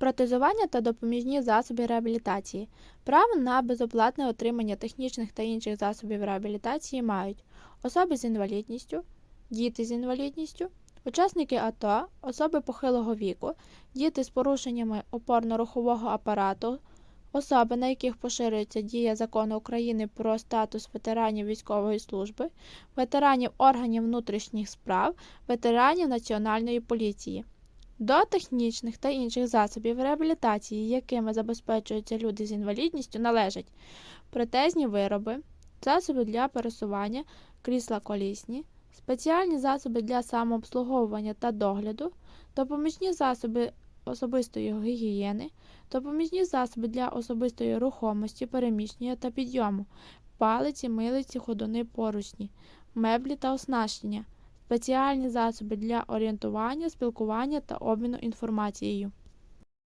Протезування та допоміжні засоби реабілітації. Право на безоплатне отримання технічних та інших засобів реабілітації мають особи з інвалідністю, діти з інвалідністю, учасники АТО, особи похилого віку, діти з порушеннями опорно-рухового апарату, особи, на яких поширюється дія закону України про статус ветеранів військової служби, ветеранів органів внутрішніх справ, ветеранів Національної поліції. До технічних та інших засобів реабілітації, якими забезпечуються люди з інвалідністю, належать протезні вироби, засоби для пересування, крісла колісні, спеціальні засоби для самообслуговування та догляду, допоміжні засоби особистої гігієни, допоміжні засоби для особистої рухомості, переміщення та підйому, палиці, милиці, ходуни, поручні, меблі та оснащення, спеціальні засоби для орієнтування, спілкування та обміну інформацією.